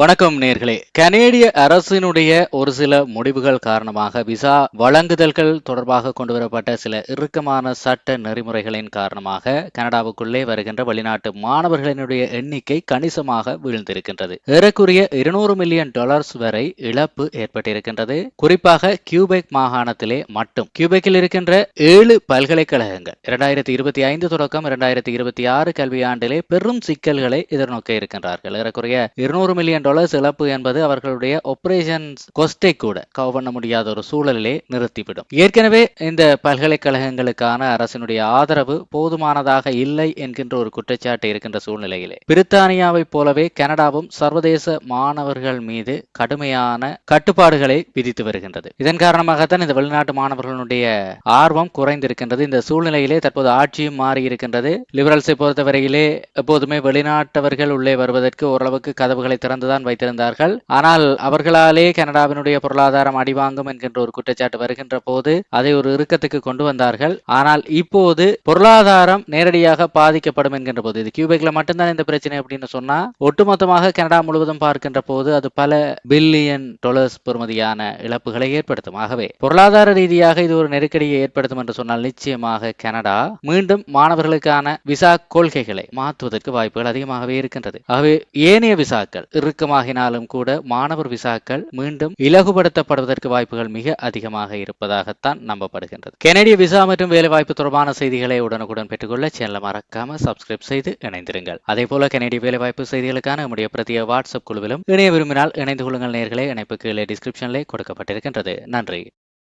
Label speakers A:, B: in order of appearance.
A: வணக்கம் நேர்களே. கனேடிய அரசினுடைய ஒரு சில முடிவுகள் காரணமாக விசா வழங்குதல்கள் தொடர்பாக கொண்டுவரப்பட்ட சில இறுக்கமான சட்ட நெறிமுறைகளின் காரணமாக கனடாவுக்குள்ளே வருகின்ற வெளிநாட்டு மாணவர்களினுடைய எண்ணிக்கை கணிசமாக வீழ்ந்திருக்கின்றது. ஏறக்குறைய இருநூறு மில்லியன் டாலர்ஸ் வரை இழப்பு ஏற்பட்டிருக்கின்றது. குறிப்பாக கியூபெக் மாகாணத்திலே மட்டும். கியூபெக்கில் இருக்கின்ற ஏழு பல்கலைக்கழகங்கள் இரண்டாயிரத்தி இருபத்தி ஐந்து தொடக்கம் இரண்டாயிரத்தி இருபத்தி ஆறு கல்வியாண்டிலே பெரும் சிக்கல்களை எதிர்நோக்க இருக்கின்றார்கள். ஏறக்குறைய இருநூறு மில்லியன் டாலர்ஸ் இழப்பு என்பது அவர்களுடைய ஆபரேஷன் கொஸ்டை கூட கவர் பண்ண முடியாத ஒரு சூழலிலே நிறுத்திவிடும். ஏற்கனவே இந்த பல்கலைக்கழகங்களுக்கான அரசினுடைய ஆதரவு போதுமானதாக இல்லை என்கின்ற ஒரு குற்றச்சாட்டு இருக்கின்ற சூழ்நிலையிலே. பிரித்தானியாவைப் போலவே கனடாவும் சர்வதேச மாணவர்கள் மீது கடுமையான கட்டுப்பாடுகளை விதித்து வருகின்றது. இதன் காரணமாகத்தான் இந்த வெளிநாட்டு மாணவர்களுடைய ஆர்வம் குறைந்திருக்கின்றது. இந்த சூழ்நிலையிலே தற்போது ஆட்சியும் மாறி இருக்கின்றது லிபரல்ஸை பொறுத்தவரையிலே எப்போதுமே வெளிநாட்டவர்கள் உள்ளே வருவதற்கு ஓரளவுக்கு கதவுகளை திறந்துதான் வைத்திருந்தார்கள். ஆனால் அவர்களாலே கனடாவினுடைய பொருளாதாரம் அடிவாங்கும் என்கின்ற ஒரு குற்றச்சாட்டு வருகின்ற போது அதை ஒரு இறுக்கத்துக்கு கொண்டு வந்தார்கள். ஆனால் இப்போது பொருளாதாரம் நேரடியாக பாதிக்கப்படும் என்கின்ற போது இது கியூபெக்ல மட்டும்தான் இந்த பிரச்சனை அப்படின்னு சொன்னா ஒட்டுமொத்தமாக கனடா முழுவதும் பார்க்கின்ற போது அது பல பில்லியன் டாலர்ஸ் பெறுமதியான இழப்புகளை ஏற்படுத்தும். ஆகவே பொருளாதார ரீதியாக இது ஒரு நெருக்கடியை ஏற்படுத்தும் என்று சொன்னால் நிச்சயமாக கனடா மீண்டும் மாணவர்களுக்கான விசா கொள்கைகளை மாற்றுவதற்கு வாய்ப்புகள் அதிகமாகவே இருக்கின்றது. ஆகவே ஏனைய விசாக்கள் இறுக்கமாகினாலும் கூட மாணவர் விசாக்கள் மீண்டும் இலகுபடுத்தப்படுவதற்கு வாய்ப்புகள் மிக அதிகமாக இருப்பதாகத்தான் நம்பப்படுகின்றது. கெனடிய விசா மற்றும் வேலைவாய்ப்பு தொடர்பான செய்திகளை உடனுக்குடன் பெற்றுக்கொள்ள சேனலை மறக்காம சப்ஸ்கிரைப் செய்து இணைந்திருங்கள். அதே போல கெனடிய வேலைவாய்ப்பு செய்திகளுக்கான நம்முடைய பிரதிய வாட்ஸ்அப் குழுவிலும் இணைய விரும்பினால் இணைந்து கொள்ளுங்கள் நேர்களை. இணைப்பு கீழே டிஸ்கிரிப்ஷனிலே கொடுக்கப்பட்டிருக்கின்றது. நன்றி.